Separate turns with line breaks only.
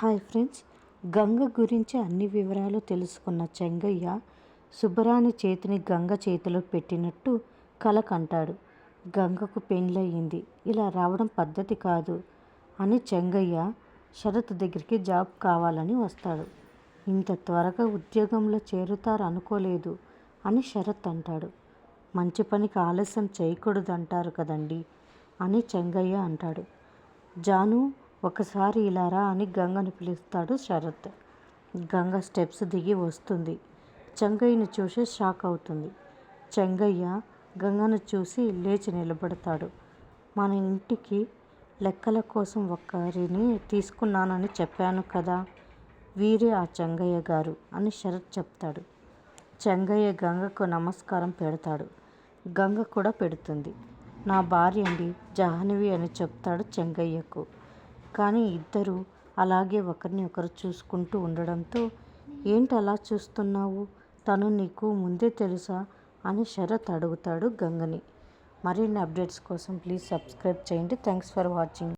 Hi friends. Ganga గురించి అన్ని వివరాలు తెలుసుకున్న చెంగయ్య సుబ్బరాణి చేతిని గంగ చేతిలో పెట్టినట్టు కల కంటాడు గంగకు పెళ్ళయింది. ఇలా రావడం పద్ధతి కాదు అని చెంగయ్య శరత్ దగ్గరికి జాబ్ కావాలని వస్తాడు. ఇంత త్వరగా ఉద్యోగంలో చేరుతారు అనుకోలేదు అని శరత్ అంటాడు. మంచి పనికి ఆలస్యం చేయకూడదు అంటారు కదండి అని చెంగయ్య అంటాడు. జాను ఒకసారి ఇలా రా అని గంగను పిలుస్తాడు శరత్. గంగ స్టెప్స్ దిగి వస్తుంది. చెంగయ్యను చూసి షాక్ అవుతుంది. చెంగయ్య గంగను చూసి లేచి నిలబడతాడు. మన ఇంటికి లెక్కల కోసం ఒకరిని తీసుకున్నానని చెప్పాను కదా వీరే ఆ చెంగయ్య గారు అని శరత్ చెప్తాడు. చెంగయ్య గంగకు నమస్కారం పెడతాడు. గంగ కూడా పెడుతుంది. నా భార్య అండి జాహ్నవి అని చెప్తాడు చెంగయ్యకు. కానీ ఇద్దరు అలాగే ఒకరిని ఒకరు చూసుకుంటూ ఉండడంతో ఏంటి అలా చూస్తున్నావు? తను నీకు ముందే తెలుసా? అని శరత్ అడుగుతాడు గంగని. మరిన్ని అప్డేట్స్ కోసం ప్లీజ్ సబ్స్క్రైబ్ చేయండి. Thanks for watching.